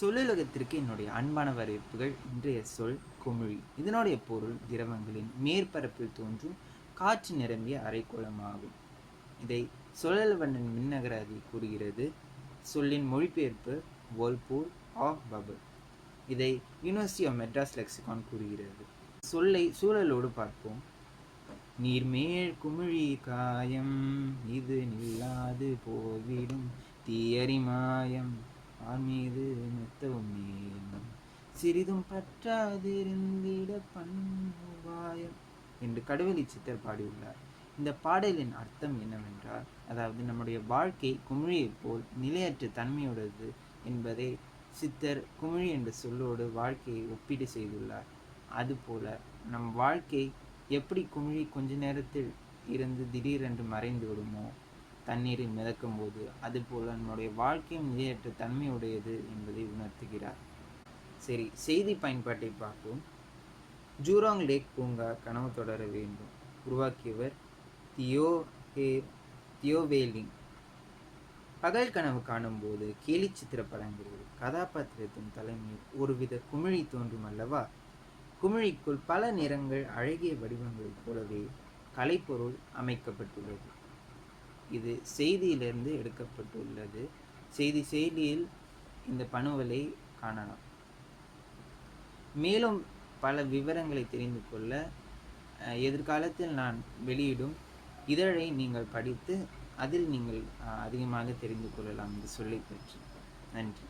சொல்லுலகத்திற்கு என்னுடைய அன்பான வரவேற்புகள். இன்றைய சொல் குமிழி. இதனுடைய பொருள் திரவங்களின் மேற்பரப்பில் தோன்றும் காற்று நிரம்பிய அரைக்கோளமாகும். இதை சொல்லலவண்ணன் மின்னகராதி கூறுகிறது. சொல்லின் மொழிபெயர்ப்பு வேர்ல்பூல் ஆஃப் பபுள் இதை யூனிவர்சிட்டி ஆஃப் மெட்ராஸ் லெக்சிகான் கூறுகிறது. சொல்லை சூழலோடு பார்ப்போம். நீர்மேல் குமிழி காயம் இது நில்லாது போய்விடும் தீயரி மாயம் ஆர் மீது மெத்தவும் மேலும். சிறிதும் பற்றாதிருந்திட பண்ணுவாயம் என்று கடவுளி சித்தர் பாடியுள்ளார். இந்த பாடலின் அர்த்தம் என்னவென்றால் அதாவது நம்முடைய வாழ்க்கை குமிழியைப் போல் நிலையற்ற தன்மையுடையது என்பதை சித்தர் குமிழி என்ற சொல்லோடு வாழ்க்கையை ஒப்பீடு செய்துள்ளார். அதுபோல நம் வாழ்க்கை எப்படி குமிழி கொஞ்ச நேரத்தில் இருந்து திடீரென்று மறைந்து விடுமோ தண்ணீரை மிதக்கும் போது அதுபோல நம்முடைய வாழ்க்கையும் நிலையற்ற தன்மையுடையது என்பதை உணர்த்துகிறார். சரி செய்தி பயன்பாட்டை பார்ப்போம். ஜூராங் லேக் பூங்கா கனவு தொடர வேண்டும். உருவாக்கியவர் தியோ ஹே தியோவேலிங் பகல் கனவு காணும்போது கேலி சித்திர படங்களில் கதாபாத்திரத்தின் தலைமையில் ஒருவித குமிழி தோன்றும் அல்லவா? குமிழிக்குள் பல நிறங்கள் அழகிய வடிவங்களைப் போலவே கலைப்பொருள் அமைக்கப்பட்டுள்ளது. இது செய்தியிலிருந்து எடுக்கப்பட்டுள்ளது. செய்தி செயலியில் இந்த பணுவலை காணலாம். மேலும் பல விவரங்களை தெரிந்து கொள்ள எதிர்காலத்தில் நான் வெளியிடும் இதழை நீங்கள் படித்து அதில் நீங்கள் அதிகமாக தெரிந்து கொள்ளலாம் என்று சொல்லி பற்றி நன்றி.